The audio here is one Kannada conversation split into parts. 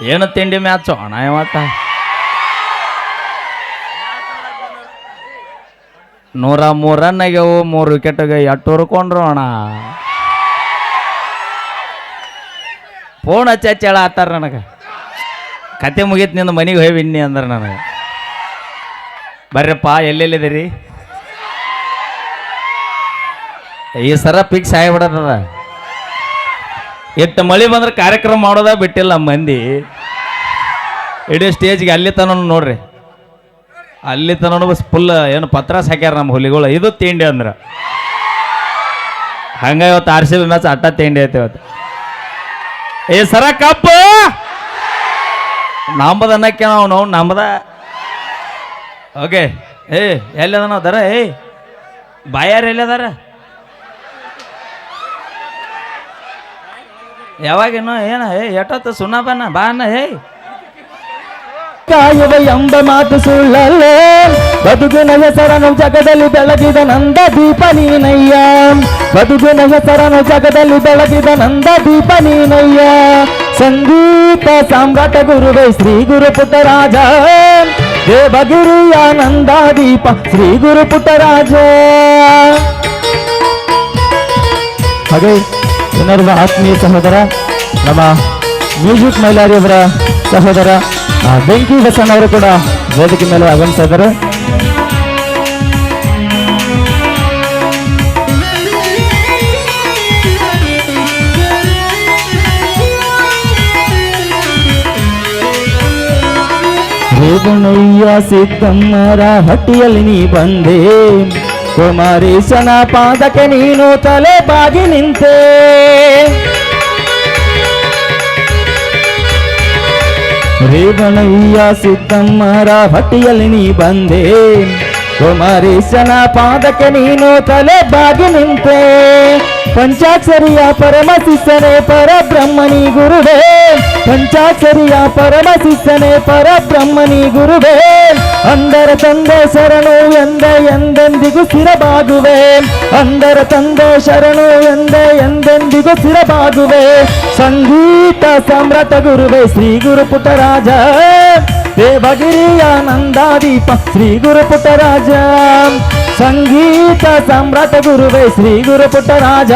ಏನು ತಿಂಡಿ ಮ್ಯಾಚು? ಅಣ್ಣ ಇವತ್ತ ನೂರ ಮೂರು ರನ್ ಆಗ್ಯಾವು ಮೂರು ವಿಕೆಟ್ಗೆ ಎಟ್ಟು ಹುರ್ಕೊಂಡ್ರು ಅಣ್ಣ. ಫೋನ್ ಹಚ್ಚಿ ಹೇಳ ಆತಾರ ನನಗೆ. ಕತೆ ಮುಗೀತು ನಿಂದು ಮನೆಗೆ ಹೋಗಿ ಅಂದ್ರೆ ನನಗೆ. ಬರ್ರಪ್ಪ, ಎಲ್ಲೆಲ್ಲಿದ್ದೀರಿ? ಈ ಸರ ಫಿಕ್ಸ್ ಆಗಿಬಿಡತದ ಇಟ್ಟು ಮಳೆ ಬಂದ್ರೆ ಕಾರ್ಯಕ್ರಮ ಮಾಡೋದ ಬಿಟ್ಟಿಲ್ಲ ಮಂದಿ. ಇಡೀ ಸ್ಟೇಜ್ಗೆ ಅಲ್ಲಿ ತನ ನೋಡ್ರಿ. ಅಲ್ಲಿ ತನ ಫುಲ್ ಏನು ಪತ್ರ ಸಾಕ್ಯಾರ ನಮ್ಮ ಹುಲಿಗಳು. ಇದು ತಿಂಡಿ ಅಂದ್ರೆ. ಹಂಗ ಇವತ್ತು ಆರ್ ಮ್ಯಾಚ್ ಅಟ್ಟ ತಿಂಡಿ ಐತೆ ಇವತ್ತು. ಏ ಸರ ಕಪ್ಪು! ನಂಬದ ಅನ್ನಕ್ಕೆ ನಾವು ನಾವು ನಂಬದ. ಓಕೆ, ಏ ಎಲ್ಲದ ನಾವು ದರ ಏ, ಬಾಯಾರ ಎಲ್ಲದಾರ? ಯಾವಾಗಿನೋ ಏನ ಹೇ ಎಷ್ಟೊತ್ತು ಸುಣ್ಣಬನ್ನ ಬಾ ಅನ್ನ, ಏ. ಕಾಯುವ ಎಂಬ ಮಾತು ಸುಳ್ಳಲ್ಲ. ಬದುಕಿನ ಹೆಸರನು ಜಗದಲ್ಲಿ ಬೆಳಗಿದ ನಂದ ದೀಪ ನೀನಯ್ಯ. ಬದುಕಿನ ಹೆಸರನು ಜಗದಲ್ಲಿ ಬೆಳಗಿದ ನಂದ ದೀಪ ನೀನಯ್ಯ. ಸಂಗೀತ ಸಾಮ್ರಾಟ ಗುರುವೇ, ಶ್ರೀ ಗುರು ಪುಟ್ಟರಾಜ. ದೇವಗಿರಿಯ ನಂದ ದೀಪ, ಶ್ರೀ ಗುರು ಪುಟ್ಟರಾಜ. ಹಾಗೆ. ಇನ್ನೋರ್ವ ಆತ್ಮೀಯ ಸಹೋದರ, ನಮ್ಮ ಮ್ಯೂಸಿಕ್ ಮೈಲಾರಿಯವರ ಸಹೋದರ ಬೆಂಕಿ ಬಸಣ್ಣ ಅವರು ಕೂಡ ವೇದಿಕೆ ಮೇಲೆ ಆಗಮಿಸ್ತಾ ಇದ್ದಾರೆ. ಸಿದ್ದಮ್ಮರ ಹಟ್ಟಿಯಲ್ಲಿ ನೀ ಬಂದೆ. ಕುಮಾರೀಶನ ಪಾದಕ್ಕೆ ನೀನು ತಲೆ ಬಾಗಿ ನಿಂತೆ ರೇವಣಯ್ಯ ಸಿದ್ದಮ್ಮರ ಹಟ್ಟಿಯಲ್ಲಿ ನೀ ಬಂದೆ ಕುಮಾರೀಶನ ಪಾದಕ್ಕೆ ನೀನು ತಲೆ ಬಾಗಿ ನಿಂತೆ ಪಂಚಾಕ್ಷರಿಯ ಪರಮ ಶಿಷ್ಯನೇ ಪರಬ್ರಹ್ಮನಿ ಗುರುವೇ ಪಂಚಾಕ್ಷರಿಯ ಪರಮ ಶಿಷ್ಯನೇ ಪರಬ್ರಹ್ಮನಿ ಗುರುವೇ ಅಂದರ ತಂದೆ ಶರಣು ಎಂದ ಎಂದೆಂದಿಗೂ ಸಿರಬಾಗುವೆ ಅಂದರ ತಂದೆ ಶರಣು ಎಂದ ಎಂದೆಂದಿಗೂ ಸಿರಬಾಗುವೆ ಸಂಗೀತ ಸಾಮ್ರಾಟ ಗುರುವೇ ಶ್ರೀ ಗುರು ಪುಟ್ಟರಾಜ ದೇವಗಿರಿಯ ನಂದಾದೀಪ ಶ್ರೀ ಗುರು ಪುಟ್ಟರಾಜ ಸಂಗೀತ ಸಾಮ್ರಾಟ ಗುರುವೇ ಶ್ರೀ ಗುರು ಪುಟ್ಟರಾಜ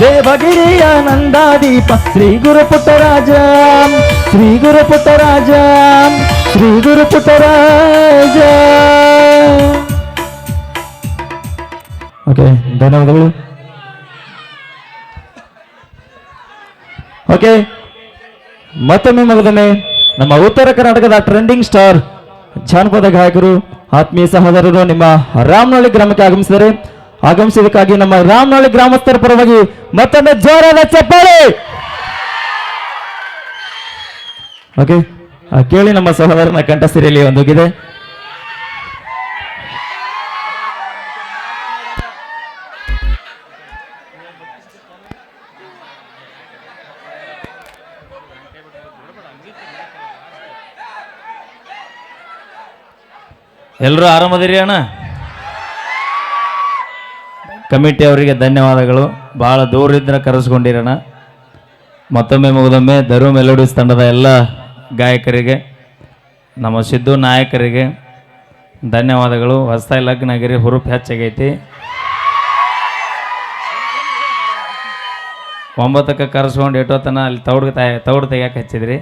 ದೇವಗಿರಿಯ ನಂದಾದೀಪ ಶ್ರೀ ಗುರು ಪುಟ್ಟರಾಜ ಶ್ರೀ ಗುರು ಪುಟ್ಟರಾಜ ಶ್ರೀ ಗುರು ಪುಟ್ಟರಾಜ ಓಕೆ ಧನ್ಯವಾದಗಳು. ಓಕೆ ಮತ್ತೊಮ್ಮೆ ಮಗದೊಮ್ಮೆ ನಮ್ಮ ಉತ್ತರ ಕರ್ನಾಟಕದ ಟ್ರೆಂಡಿಂಗ್ ಸ್ಟಾರ್ ಜಾನಪದ ಗಾಯಕರು, ಆತ್ಮೀಯ ಸಹೋದರರು, ನಿಮ್ಮ ರಾಮನಹಳ್ಳಿ ಗ್ರಾಮಕ್ಕೆ ಆಗಮಿಸಿದರೆ ಆಗಮಿಸಿದಕ್ಕಾಗಿ ನಮ್ಮ ರಾಮನಹಳ್ಳಿ ಗ್ರಾಮಸ್ಥರ ಪರವಾಗಿ ಮತ್ತೊಮ್ಮೆ ಜೋರಾದ ಚಪ್ಪಾಳೆ! ಓಕೆ ಕೇಳಿ ನಮ್ಮ ಸಹೋದರನ ಕಂಠಸಿರಿಯಲ್ಲಿ ಒಂದೋಗಿದೆ. ಎಲ್ಲರೂ ಆರಾಮದಿರಿ ಅಣ್ಣ? ಕಮಿಟಿ ಅವರಿಗೆ ಧನ್ಯವಾದಗಳು. ಭಾಳ ದೂರದಿಂದ ಕರೆಸ್ಕೊಂಡಿರೋಣ ಮತ್ತೊಮ್ಮೆ ಮುಗಿದೊಮ್ಮೆ ಧರು ಮೆಲೋಡಿಸ್ ತಂಡದ ಎಲ್ಲ ಗಾಯಕರಿಗೆ, ನಮ್ಮ ಸಿದ್ದು ನಾಯಕರಿಗೆ ಧನ್ಯವಾದಗಳು. ಹೊಸದಾಗಿ ಲಗ್ನ ಹುರುಪ್ ಹೆಚ್ಚಾಗೈತಿ. ಒಂಬತ್ತಕ್ಕೆ ಕರೆಸ್ಕೊಂಡು ಎಷ್ಟೊತ್ತನ ಅಲ್ಲಿ ತೌಡ್ಗೆ ತಾಯ ತೌಡ್ ತೆಗಿಯಕ್ಕೆ ಹಚ್ಚಿದ್ರಿ.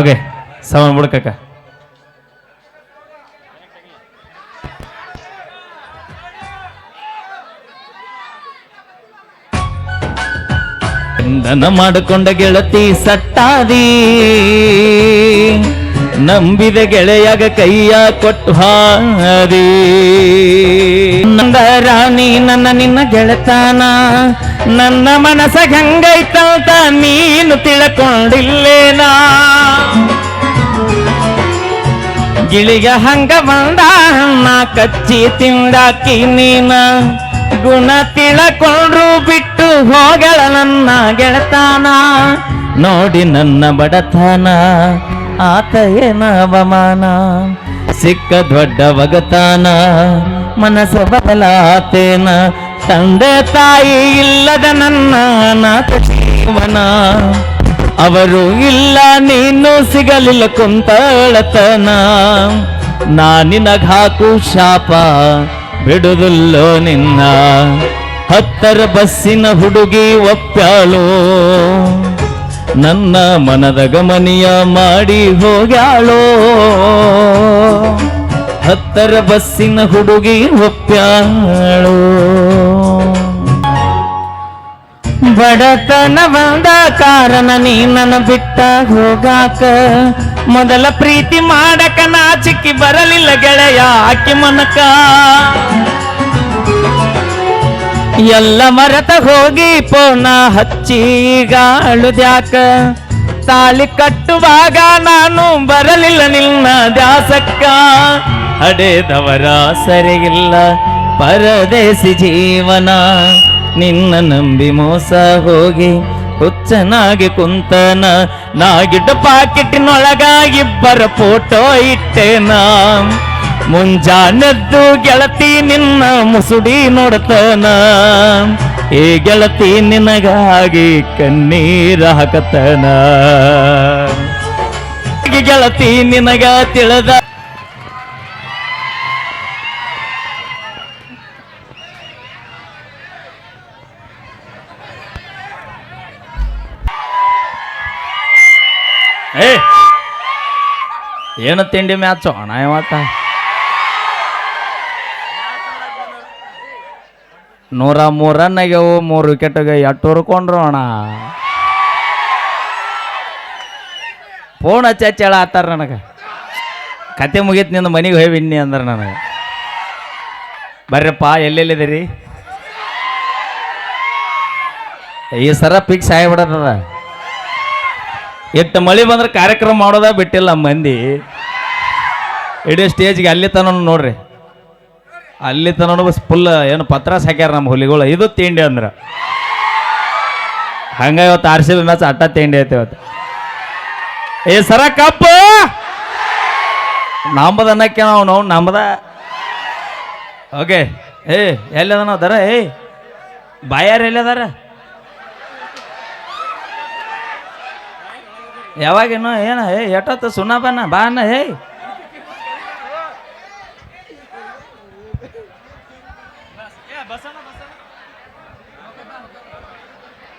ಓಕೆ, ಸವನ್ ಬಿಡ್ಕಕ್ಕ. ಬಂಧನ ಮಾಡಿಕೊಂಡ ಗೆಳತಿ ಸಟ್ಟಾದಿ. ನಂಬಿದ ಗೆಳೆಯಾಗ ಕೈಯ ಕೊಟ್ಟು ಹಾದಿ. ನಂದ ರಾಣಿ, ನನ್ನ ನಿನ್ನ ಗೆಳತಾನ. ನನ್ನ ಮನಸ ಗಂಗೈತಂತ ನೀನು ತಿಳ್ಕೊಂಡಿಲ್ಲೇನಾ. ಗಿಳಿಗ ಹಂಗ ಬಂದ ಕಚ್ಚಿ ತಿಂಡಾಕಿ ನೀನ. ಗುಣ ತಿಳಕೊಂಡ್ರು ಬಿಟ್ಟು ಹೋಗಳ ನನ್ನ ಗೆಳತಾನ. ನೋಡಿ ನನ್ನ ಬಡತನ, ಆತ ಏನ ಅವಮಾನ. ಸಿಕ್ಕ ದೊಡ್ಡ ಒಗತಾನ, ಮನಸ್ಸ ಬದಲಾತೇನ. ತಂದೆ ತಾಯಿ ಇಲ್ಲದ ನನ್ನ ಅನಾಥ ಜೀವನ. ಅವರು ಇಲ್ಲ, ನೀನು ಸಿಗಲಿಲ್ಲ ಕುಂತಳತನ. ನಾನಿನಗಾಕು ಶಾಪ ಬಿಡುದಿಲ್ಲೋ ನಿನ್ನ ಹತ್ತರ ಬಸ್ಸಿನ ಹುಡುಗಿ ಒಪ್ಪ್ಯಾಳೋ? ನನ್ನ ಮನದ ಗಮನಿಯ ಮಾಡಿ ಹೋಗ್ಯಾಳೋ? ಹತ್ತರ ಬಸ್ಸಿನ ಹುಡುಗಿ ಒಪ್ಪ್ಯಾಳು? ಬಡತನ ಬಂದ ಕಾರಣ ನೀ ನನ್ನ ಬಿಟ್ಟ ಹೋಗಾಕ. ಮೊದಲ ಪ್ರೀತಿ ಮಾಡಕ ನಾಚಿಕ್ಕಿ ಬರಲಿಲ್ಲ ಗೆಳೆಯ, ಆಕಿ ಮನಕ. ಎಲ್ಲ ಮರತ ಹೋಗಿ ಪೋನ ಹಚ್ಚಿಗಾಳುದ್ಯಾಕ ತಾಳಿ ಕಟ್ಟುವಾಗ ನಾನು ಬರಲಿಲ್ಲ ನಿನ್ನ ದ್ಯಾಸಕ್ಕ. ಅಡೆದವರ ಸರಿಯಿಲ್ಲ, ಪರದೇಸಿ ಜೀವನ. ನಿನ್ನ ನಂಬಿ ಮೋಸ ಹೋಗಿ ಹುಚ್ಚನಾಗಿ ಕುಂತನ ನಾಗಿಡ್ಡ ಪಾಕೆಟಿನೊಳಗ ಇಬ್ಬರ ಫೋಟೋ ಇಟ್ಟೆನ. ಮುಂಜಾನದ್ದು ಗೆಳತಿ ನಿನ್ನ ಮುಸುಡಿ ನೋಡತನ. ಈ ಗೆಳತಿ ನಿನಗಾಗಿ ಕಣ್ಣೀರ ಹಾಕತನ. ಗೆಳತಿ ನಿನಗ ತಿಳಿದ ಏನು ತಿಂಡಿ ಮ್ಯಾಚ್? ಅಣ್ಣ ಇವತ್ತ ನೂರ ಮೂರು ರನ್ ಆಗ್ಯವು, ಮೂರು ವಿಕೆಟ್ಗೆ ಎಟ್ಟು ಹುರ್ಕೊಂಡ್ರು ಅಣ್ಣ? ಫೋನ್ ಹಚ್ಚಿ ಹಚ್ಚಿ ಆತಾರ ನನಗೆ. ಕತೆ ಮುಗೀತು, ನಿಂದು ಮನೆಗೆ ಹೋಗಿ ಬಿನ್ನಿ ಅಂದ್ರೆ ನನಗೆ. ಬರ್ರಪ್ಪ, ಎಲ್ಲೆಲ್ಲಿದ್ದೀರಿ? ಈ ಸರ ಫಿಕ್ಸ್ ಆಗಿಬಿಡದ ಎಷ್ಟು ಮಳೆ ಬಂದ್ರೆ ಕಾರ್ಯಕ್ರಮ ಮಾಡೋದ ಬಿಟ್ಟಿಲ್ಲ ಮಂದಿ. ಇಡೀ ಸ್ಟೇಜ್ಗೆ ಅಲ್ಲಿ ತನ ನೋಡ್ರಿ. ಅಲ್ಲಿ ತನ ಫುಲ್ ಏನು ಪತ್ರ ಸಾಕ್ಯಾರ ನಮ್ಮ ಹುಲಿಗಳು. ಇದು ತಿಂಡಿ ಅಂದ್ರೆ. ಹಂಗ ಇವತ್ತು ಆರ್ ಸಿ ಬಿ ಮ್ಯಾಚ್ ಅಟ್ಟ ತಿಂಡಿ ಐತೆ ಇವತ್ತು. ಏ ಸರ ಕಪ್ಪ! ನಂಬದ ಅನ್ನಕ್ಕೆ ನಾವು ನಾವು ನಂಬದ? ಓಕೆ ಏ ಎಲ್ಲದ ದರ ಏಯ್ ಬಾಯಾರ ಎಲ್ಲದಾರ ಯಾವಾಗೇನು ಏನ? ಏ ಎಟ್ಟ ಸುಣ್ಣ ಬಾ ಅಣ್ಣ ಹೇ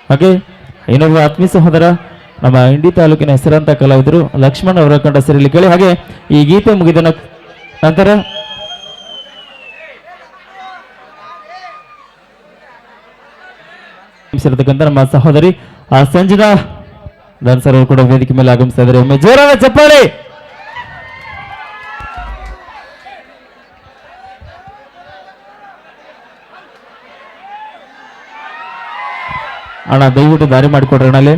ಹಾಗೆ ಇನ್ನೊಬ್ಬ ಆತ್ಮೀಯ ಸಹೋದರ, ನಮ್ಮ ಇಂಡಿ ತಾಲೂಕಿನ ಹೆಸರಂತ ಕಲಾವಿದರು ಲಕ್ಷ್ಮಣ್ ಅವರ ಕಂಡ ಸರಿಯಲ್ಲಿ ಕೇಳಿ. ಹಾಗೆ, ಈ ಗೀತೆ ಮುಗಿದ ನಂತರ ನಮ್ಮ ಸಹೋದರಿ, ಆ ಸಂಜನಾ ಡಾನ್ಸರ್ ಅವರು ಕೂಡ ವೇದಿಕೆ ಮೇಲೆ ಆಗಮಿಸ್ತಾ ಇದ್ದಾರೆ. ಒಮ್ಮೆ ಜೋರಾದ ಚಪ್ಪಾಳೆ! ಅಣ್ಣ ದಯವಿಟ್ಟು ದಾರಿ ಮಾಡಿಕೊಡ್ರಿ ಅಣ್ಣ ಅಲ್ಲಿ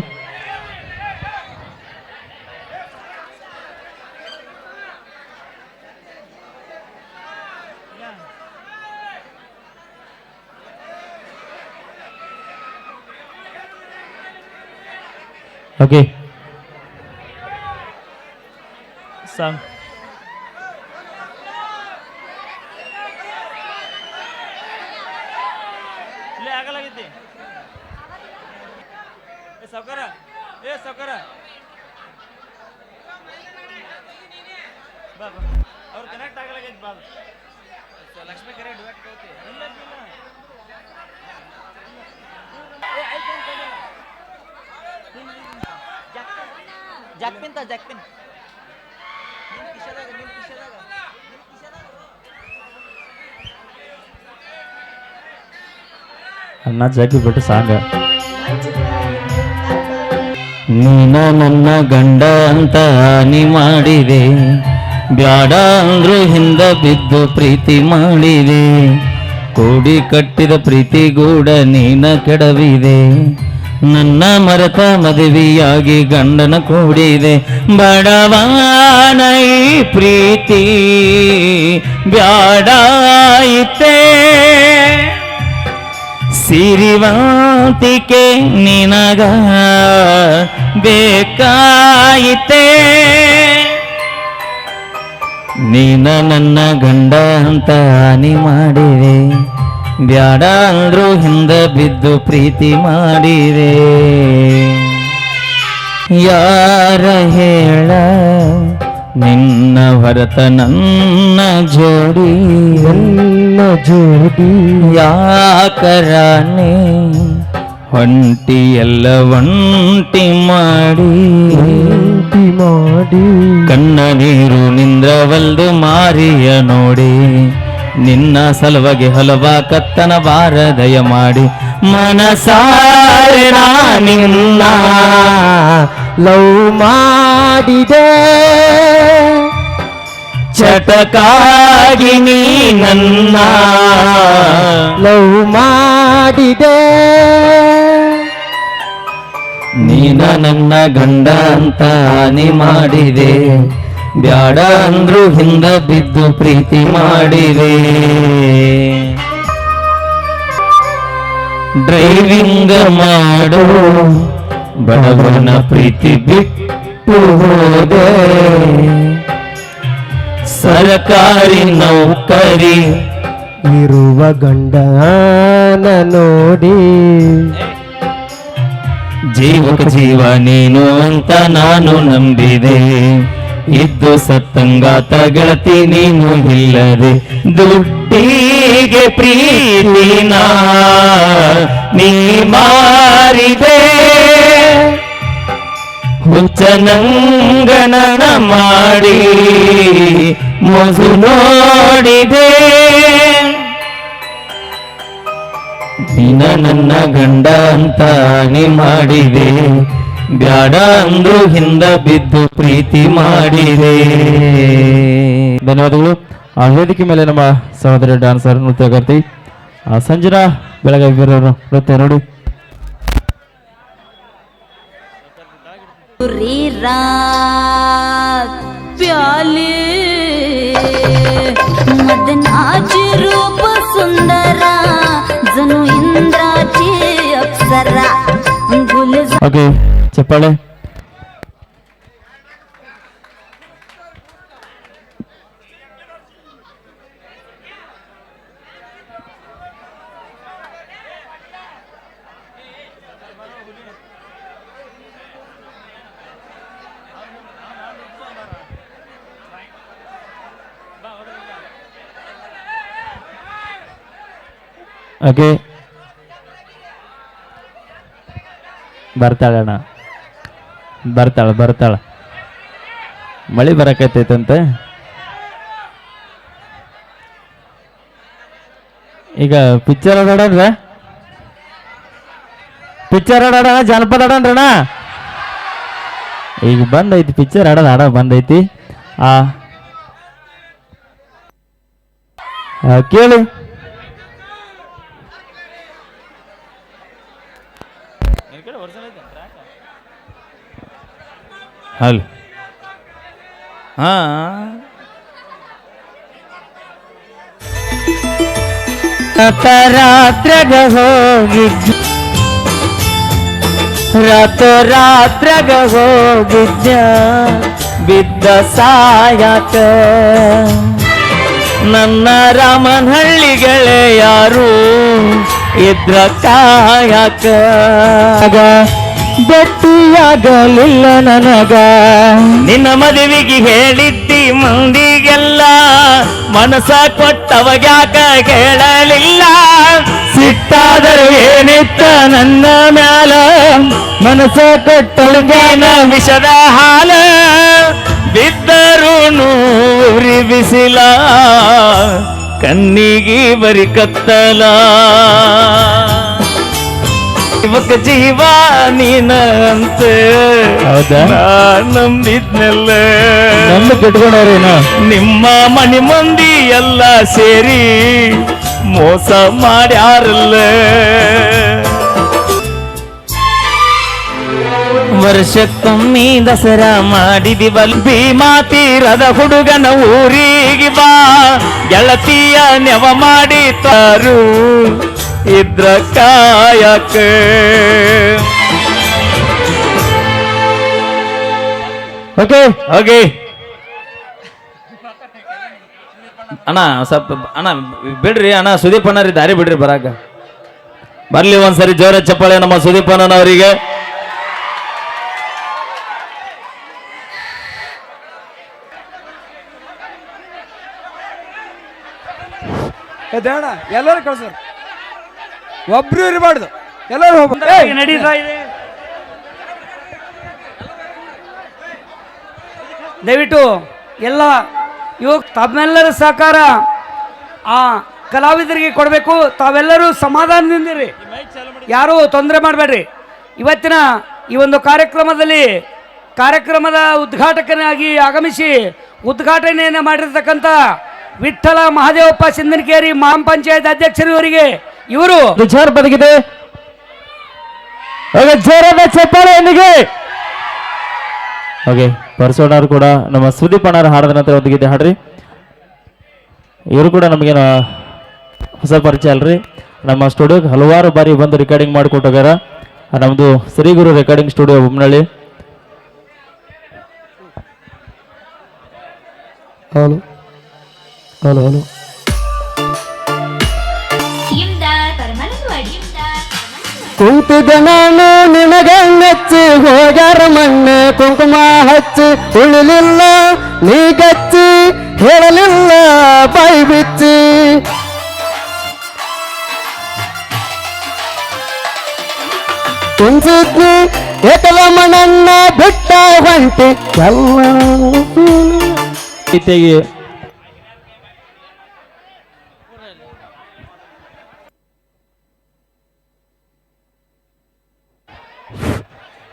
ಓಕೆ ಸಾಂಗ್ ಆಗಲಾಗಿದ್ದೆ ಏ ಸೌಕರ ಏ ಸೌಕರ ಬಾ ಬಾ ಅವ್ರು ಕನೆಕ್ಟ್ ಆಗಲಾಗೈತೆ ಬಾ ಲಕ್ಷ್ಮೀ ಕರೆ ಡಿವೈಟ್ ಕೊಡ್ತಿ ಇಲ್ಲ ಇಲ್ಲ ಏ ಆಯ್ತು ಅಂತ ಜಾಕ್ಪಿನ್ ತ ಕಿಶದಾಗ ಅನ್ನ ಜಾಕಿ ಬಿಟ್ಟು ಸಾಂಗ. ನೀನ ನನ್ನ ಗಂಡ ಅಂತ ಹಾನಿ ಮಾಡಿದೆ. ಬ್ಯಾಡ ಅಂದ್ರು ಹಿಂದ ಬಿದ್ದು ಪ್ರೀತಿ ಮಾಡಿದೆ. ಕೂಡಿ ಕಟ್ಟಿದ ಪ್ರೀತಿ ಗೂಡ ನೀನ ಕೆಡವಿದೆ. ನನ್ನ ಮರತ ಮದುವೆಯಾಗಿ ಗಂಡನ ಕೂಡಿದೆ. ಬಡವಾನೈ ಪ್ರೀತಿ ಬ್ಯಾಡಾಯಿತೆ ಸಿರಿವಂತಿಕೆ ನಿನಗ ಬೇಕಾಯಿತೆ. ನೀನ ನನ್ನ ಗಂಡ ಅಂತ ಹಾನಿ ಮಾಡಿದೆ. ಬ್ಯಾಡ ಅಂದ್ರು ಹಿಂದ ಬಿದ್ದು ಪ್ರೀತಿ ಮಾಡಿದೆ. ಯಾರ ಹೇಳ ನಿನ್ನ ಹೊರತ ನನ್ನ ಜೋಡಿ? ನನ್ನ ಜೋಡಿ? ಯಾಕರಾನೆ ಹೊಂಟಿ ಎಲ್ಲ ಒಂಟಿ ಮಾಡಿ. ಮಾಡಿ. ಕಣ್ಣ ನೀರು ನಿಂದ್ರವಲ್ದು ಮಾರಿಯ ನೋಡಿ. ನಿನ್ನ ಸಲುವಾಗಿ ಹಲವ ಕತ್ತನ ಬಾರ ದಯ ಮಾಡಿ. ಮನಸಾರೆ ನಿನ್ನ ಲವ್ ಮಾಡಿದೆ. ಚಟಕಾಗಿ ನೀ ನನ್ನ ಲವ್ ಮಾಡಿದೆ. ನೀನ ನನ್ನ ಗಂಡ ಅಂತ ನೀ ಮಾಡಿದೆ. ಬ್ಯಾಡ ಅಂದ್ರು ಹಿಂದ ಬಿದ್ದು ಪ್ರೀತಿ ಮಾಡಿದೆ ಡ್ರೈವಿಂಗ್ ಮಾಡು, ಬಡವನ ಪ್ರೀತಿ ಬಿಟ್ಟು ಹೋದೆ. ಸರಕಾರಿ ನೌಕರಿ ಇರುವ ಗಂಡನ ನೋಡಿ. ಜೀವಕ ಜೀವ ನೀನು ಅಂತ ನಾನು ನಂಬಿದೆ. ಇದ್ದು ಸತ್ತಂಗಾತ ಗೆಳತಿ ನೀನು ಇಲ್ಲದೆ ದುಡ್ಡಿಗೆ ಪ್ರೀತಿನ ನೀ ಮಾರಿದೆ. ಹುಚ್ಚನಂಗನನ ಮಾಡಿ ಮೊಸು ನೋಡಿದೆ. ದಿನ ನನ್ನ ಗಂಡ ಅಂತ ನೀ ಮಾಡಿದೆ. ಬ್ಯಾಡ ಅಂದ್ರು ಹಿಂದ ಬಿದ್ದು ಪ್ರೀತಿ ಮಾಡಿದೆ ಧನ್ಯವಾದಗಳು ಆ ವೇದಿಕೆ ಮೇಲೆ ನಮ್ಮ ಸಹೋದರಿ ಡಾನ್ಸರ್ ನೃತ್ಯಗಾರ್ತಿ ಆ ಸಂಜನಾ ಬೆಳಗಾವಿ ಬೀರವರು ನೃತ್ಯ ನೋಡಿ पूरी रात प्याले मदनाची रूप सुंदरा गुल ಓಕೆ ಚಪ್ಪಾಳೆ ಓಕೆ ಬರ್ತಾಳೆ ಬರ್ತಾಳ. ಮಳಿ ಬರಕತ್ತೈತಂತೆ. ಈಗ ಪಿಕ್ಚರ್ ಆಡೋಣ ಪಿಕ್ಚರ್ ಆಡೋಣ ಜಾನಪದ ಆಡೋಣ ಈಗ ಬಂದೈತಿ ಪಿಕ್ಚರ್ ಆಡೋದು ಆಡ ಬಂದೈತಿ. ಆ, ಕೇಳಿ. ಹಲ್. ಹಾ. ರಾತ್ರಗ ಹೋಗಿದ್ದ. ರಾತ ರಾತ್ರಗ ಹೋಗಿದ್ದ. ಬಿದ್ದ ಸಾಯಕ ನನ್ನ ರಾಮನಹಳ್ಳಿ ಗೆಳೆಯಾರು ಇದ್ರ ಕಾಯಕ ಗಟ್ಟಿಯಾಗಲಿಲ್ಲ ನನಗ. ನಿನ್ನ ಮದುವೆಗೆ ಹೇಳಿದ್ದಿ ಮಂದಿಗೆಲ್ಲ ಮನಸ ಕೊಟ್ಟವಗ್ಯಾಕ ಕೇಳಲಿಲ್ಲ. ಸಿಟ್ಟಾದರೂ ಏನಿತ್ತ ನನ್ನ ಮ್ಯಾಲ? ಮನಸ್ಸ ಜ್ಞಾನ ವಿಷದ ಹಾಲ ಬಿದ್ದರೂ ನೂರಿ ಬಿಸಿಲ. ಕಣ್ಣಿಗೆ ಬರಿ ಕತ್ತಲ ಇವಕ್ಕ ಜೀವ ನೀನ ಅಂತ ಹೌದಾ? ನಾನ್ ನಂಬಿದ್ನಲ್ಲ ನಂದು ಕಟ್ಕೊಂಡವ್ರೇನು ನಿಮ್ಮ ಮನೆ ಮಂದಿ ಎಲ್ಲ ಸೇರಿ ಮೋಸ ಮಾಡ್ಯಾರಲ್ಲ ವರ್ಷಕ್ಕೊಮ್ಮಿ ದಸರಾ ಮಾಡಿದಿವಲ್ ಭೀಮಾ ತೀರದ ಹುಡುಗನ ಊರಿಗೆ ಬಾ. ಗೆಳತಿಯ ನೆವ ಮಾಡಿ ತಾರು ಇದ್ರ ಕಾಯಕ. ಓಕೆ. ಓಕೆ. ಅಣ್ಣ ಸ್ವಲ್ಪ ಅಣ್ಣ ಬಿಡ್ರಿ ಅಣ್ಣ ಸುದೀಪ್ ಅಣ್ಣರಿ ದಾರಿ ಬಿಡ್ರಿ ಬರಾಕ. ಬರ್ಲಿ ಒಂದ್ಸರಿ ಜೋರ ಚಪ್ಪಾಳೆ ನಮ್ಮ ಸುದೀಪ್ ಅಣ್ಣನವರಿಗೆ. ದೇವಣ್ಣ ಎಲ್ಲರೂ ಕಳ್ಸೋರು ಒಬ್ರು ಇರಬಾರ್ದು. ಎಲ್ಲರೂ ಹೋಗ್ಬೇಕು ನಡೀತಾ ಇದೆ. ದಯವಿಟ್ಟು ಎಲ್ಲ ಇವಾಗ ತಮ್ಮೆಲ್ಲರ ಸಹಕಾರ ಆ ಕಲಾವಿದರಿಗೆ ಕೊಡಬೇಕು. ತಾವೆಲ್ಲರೂ ಸಮಾಧಾನದಿಂದಿರಿ. ಯಾರೂ ತೊಂದರೆ ಮಾಡಬೇಡ್ರಿ. ಇವತ್ತಿನ ಈ ಒಂದು ಕಾರ್ಯಕ್ರಮದಲ್ಲಿ ಕಾರ್ಯಕ್ರಮದ ಉದ್ಘಾಟಕನಾಗಿ ಆಗಮಿಸಿ ಉದ್ಘಾಟನೆಯನ್ನು ಮಾಡಿರ್ತಕ್ಕಂಥ ವಿಠ್ಠಲ ಮಹಾದೇವಪ್ಪ ಸಿಂಧನಕೇರಿ ಮಾಂ ಪಂಚಾಯತ್ ಅಧ್ಯಕ್ಷರು ಇವರಿಗೆ ಇವರು ವಿಚಾರ ಬದುಕಿದೆ. ಓಕೆ ಜೋರಾದ ಚಪ್ಪಾಳೆ ಎಂದಿಗೆ ಓಕೆ ಪರಸೋಣವ್ರು ಕೂಡ ನಮ್ಮ ಸುದೀಪ್ ಅಣ್ಣರ ಹಾಡದ ನಂತರ ಒದಗಿದೆ ಹಾಡ್ರಿ. ಇವರು ಕೂಡ ನಮಗೇನು ಹೊಸ ಪರಿಚಯ ಅಲ್ರಿ. ನಮ್ಮ ಸ್ಟುಡಿಯೋಗೆ ಹಲವಾರು ಬಾರಿ ಬಂದು ರೆಕಾರ್ಡಿಂಗ್ ಮಾಡಿಕೊಟ್ಟೋಗ್ಯಾರ. ನಮ್ಮದು Shriguru recording studio Bommanahalli hello hello hello ಕುಂತಿದ್ದ ನಾನು ನಿನಗಣ್ಣಚ್ಚಿ ಹೋಗ್ಯಾರ ಮಣ್ಣು ಕುಂಕುಮ ಹಚ್ಚಿ ಉಳಿಲಿಲ್ಲ ನೀ ಕಚ್ಚಿ ಹೇಳಲಿಲ್ಲ ಬಾಯಿ ಬಿಚ್ಚಿ. ಕುಂಚಿದ್ನಿ ಏಕಲಮಣನ್ನ ಬಿಟ್ಟ ಹೊಂಟಿ ಎಲ್ಲ.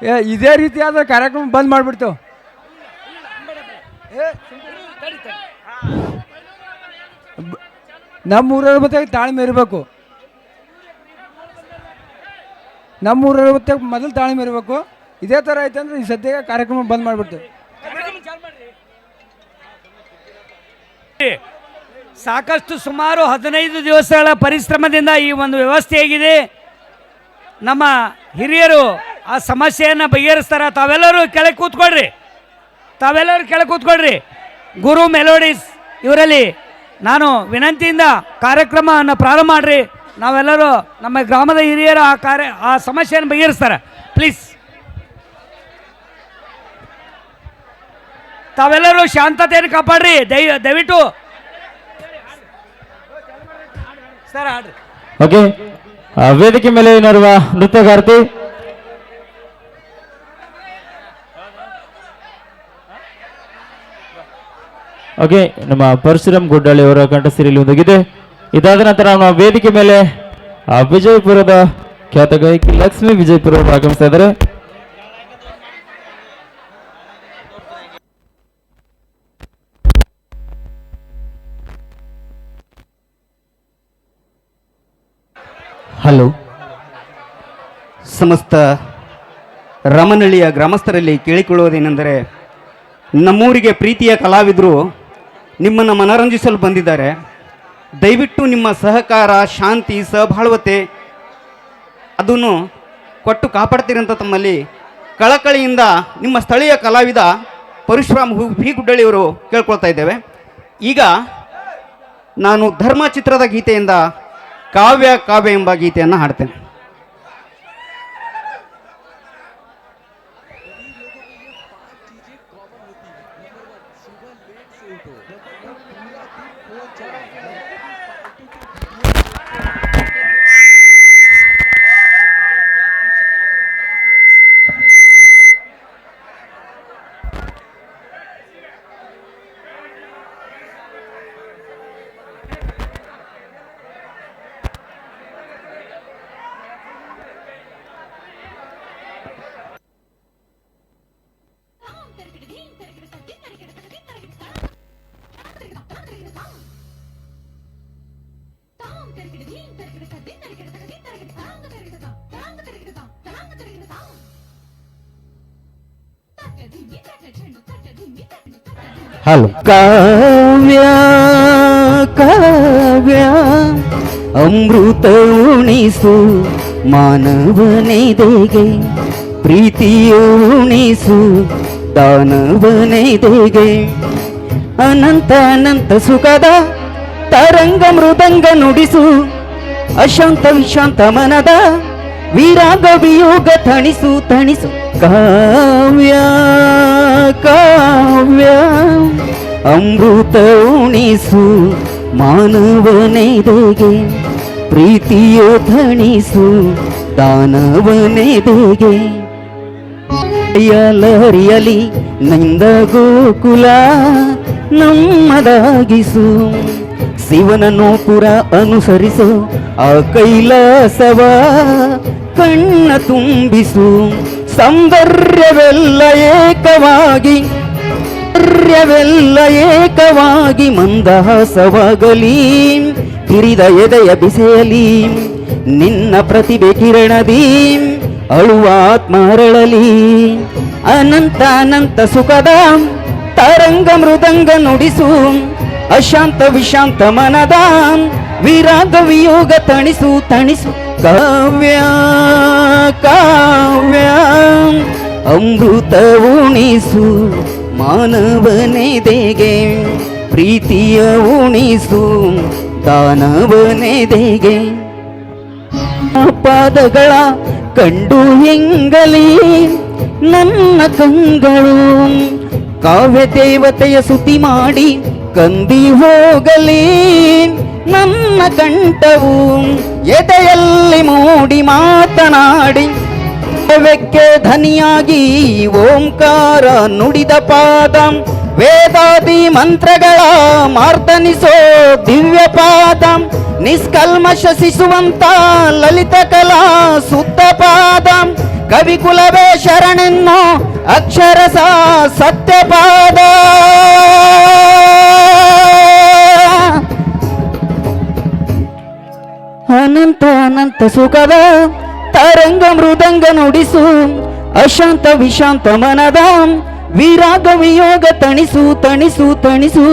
ಏ, ಇದೇ ರೀತಿಯಾದ ಕಾರ್ಯಕ್ರಮ ಬಂದ್ ಮಾಡ್ಬಿಡ್ತೇವೆ ನಮ್ಮ ಊರವ್ರ ಮತ್ತೆ ತಾಳ್ಮೆ ಇರಬೇಕು. ನಮ್ಮ ಊರವ್ರ ಮತ್ತೆ ಮೊದಲು ತಾಳ್ಮೆ ಇರಬೇಕು. ಇದೇ ಥರ ಅಂದ್ರೆ ಈ ಸದ್ಯಕ್ಕೆ ಕಾರ್ಯಕ್ರಮ ಬಂದ್ ಮಾಡಿಬಿಡ್ತೇವೆ ಸಾಕಷ್ಟು ಸುಮಾರು ಹದಿನೈದು ದಿವಸಗಳ ಪರಿಶ್ರಮದಿಂದ ಈ ಒಂದು ವ್ಯವಸ್ಥೆ ಆಗಿದೆ ನಮ್ಮ ಹಿರಿಯರು ಆ ಸಮಸ್ಯೆಯನ್ನು ಬಗೆಹರಿಸ್ತಾರೆ. ತಾವೆಲ್ಲರೂ ಕೆಳಗೆ ಕೂತ್ಕೊಳ್ರಿ. ತಾವೆಲ್ಲರೂ ಕೆಳಗೆ ಕೂತ್ಕೊಳ್ರಿ. ಗುರು ಮೆಲೋಡಿಸ್ ಇವರಲ್ಲಿ ನಾನು ವಿನಂತಿಯಿಂದ ಕಾರ್ಯಕ್ರಮವನ್ನು ಪ್ರಾರಂಭ ಮಾಡ್ರಿ. ನಾವೆಲ್ಲರೂ ನಮ್ಮ ಗ್ರಾಮದ ಹಿರಿಯರು ಆ ಕಾರ್ಯ, ಆ ಸಮಸ್ಯೆಯನ್ನು ಬಗೆಹರಿಸ್ತಾರೆ. ಪ್ಲೀಸ್. ತಾವೆಲ್ಲರೂ ಶಾಂತತೆಯನ್ನು ಕಾಪಾಡ್ರಿ. ದಯ, ದಯವಿಟ್ಟು ಸರ್ ಆಡ್ರಿ ಓಕೆ. ವೇದಿಕೆ ಮೇಲೆ ಏನಿರುವ ನೃತ್ಯಗಾರ್ತಿ? ಓಕೆ, ನಮ್ಮ ಪರಶುರಾಮ್ ಗುಡ್ಡಳ್ಳಿ ಅವರ ಕಂಠಸಿರಿಯಲ್ಲಿ ಒಂದಾಗಿದೆ. ಇದಾದ ನಂತರ ನಮ್ಮ ವೇದಿಕೆ ಮೇಲೆ ವಿಜಯಪುರದ ಖ್ಯಾತ ಗಾಯಕಿ ಲಕ್ಷ್ಮಿ ವಿಜಯಪುರ ಆಗಮಿಸ್ತಾ ಇದ್ದಾರೆ. ಹಲೋ. ಸಮಸ್ತ ರಮನಳ್ಳಿಯ ಗ್ರಾಮಸ್ಥರಲ್ಲಿ ಕೇಳಿಕೊಳ್ಳುವುದೇನೆಂದರೆ, ನಮ್ಮೂರಿಗೆ ಪ್ರೀತಿಯ ಕಲಾವಿದರು ನಿಮ್ಮನ್ನು ಮನರಂಜಿಸಲು ಬಂದಿದ್ದಾರೆ. ದಯವಿಟ್ಟು ನಿಮ್ಮ ಸಹಕಾರ, ಶಾಂತಿ, ಸಹಬಾಳ್ವತೆ ಅದನ್ನು ಕೊಟ್ಟು ಕಾಪಾಡ್ತೀರಂತ ತಮ್ಮಲ್ಲಿ ಕಳಕಳಿಯಿಂದ ನಿಮ್ಮ ಸ್ಥಳೀಯ ಕಲಾವಿದ ಪರಶುರಾಮ್ ಹೂ ಬಿ ಗುಡ್ಡಳ್ಳಿಯವರು ಕೇಳ್ಕೊಳ್ತಾ ಇದ್ದೇವೆ. ಈಗ ನಾನು ಧರ್ಮ ಚಿತ್ರದ ಗೀತೆಯಿಂದ ಕಾವ್ಯ ಕಾವ್ಯ ಎಂಬ ಗೀತೆಯನ್ನು ಹಾಡ್ತೇನೆ. ಹಲೋ ಕಾವ್ಯ ಕಾವ್ಯ ಅಮೃತ ಉಣಿಸು ಮಾನವನೆದೆಗೆ ಪ್ರೀತಿಯು ಉಣಿಸು ದಾನವನೆದೆಗೆ ಅನಂತ ಅನಂತ ಸುಖದ ತರಂಗ ಮೃದಂಗ ನುಡಿಸು ಅಶಾಂತ ವಿಶಾಂತ ಮನದ ವೀರಾಗ ವಿಯೋಗ ತಣಿಸು ತಣಿಸು ಕಾವ್ಯ ಕಾವ್ಯ, ಅಮೃತ ಉಣಿಸು, ಮಾನವನೆದೆಗೆ. ಪ್ರೀತಿಯೋ ಧಣಿಸು ದಾನವನೆದೆಗೆ. ಲಹರಿಯಲಿ ನಂದ ಗೋಕುಲ ನಮ್ಮದಾಗಿಸು. ಶಿವನನ್ನು ಪುರ ಅನುಸರಿಸು, ಆ ಕೈಲಾಸವ ಕಣ್ಣ ತುಂಬಿಸು. ಸೌಂದರ್ಯವೆಲ್ಲ ಏಕವಾಗಿ ಸೌಂದರ್ಯವೆಲ್ಲ ಏಕವಾಗಿ ಮಂದಹಾಸವಾಗಲಿ. ಹಿರಿದ ಎದೆಯ ಬಿಸೆಯಲಿ, ನಿನ್ನ ಪ್ರತಿಭೆ ಕಿರಣದಿ, ಅಳುವ ಆತ್ಮ ಅರಳಲಿ. ಅನಂತ ಅನಂತ ಸುಖದ ತರಂಗ ಮೃದಂಗ ನುಡಿಸು. ಅಶಾಂತ ವಿಶಾಂತ ಮನದ ವಿರಾಗ ವಿಯೋಗ ತಣಿಸು ತಣಿಸು. ಕಾವ್ಯ ಕಾವ್ಯ, ಅಮೃತ ಉಣಿಸು ಮಾನವನೆದೆಗೆ ಪ್ರೀತಿಯ ಉಣಿಸು ದಾನವನೆದೆಗೆ ಪಾದಗಳ ಕಂಡು ಹೆಂಗಲಿ, ನನ್ನ ಕಂಗಳು. ಕಾವ್ಯ ದೇವತೆಯ ಸುತಿ ಮಾಡಿ ಕಂದಿ ಹೋಗಲಿ ನನ್ನ ಕಂಠವು ಎದೆಯಲ್ಲಿ ಮೂಡಿ ಮಾತನಾಡಿ ವೆಕ್ಕೆ ಧನಿಯಾಗಿ ಓಂಕಾರ ನುಡಿದ ಪಾದ, ವೇದಾದಿ ಮಂತ್ರಗಳ ಮಾರ್ತನಿಸೋ ದಿವ್ಯ ಪಾದ, ನಿಷ್ಕಲ್ಮ ಶಿಸುವಂತ ಲಲಿತ ಕಲಾ ಸುತ್ತ ಪಾದ, ಕವಿಕುಲವೇ ಶರಣೆನ್ನೋ ಅಕ್ಷರಸ ಸತ್ಯಪಾದ. ಅನಂತ ಅನಂತ ಸುಖದ ತರಂಗ ಮೃದಂಗ ನುಡಿಸು. ಅಶಾಂತ ವಿಶಾಂತ ಮನದ, ವಿರಾಗ ವಿಯೋಗ ತಣಿಸು ತಣಿಸು ತಣಿಸು.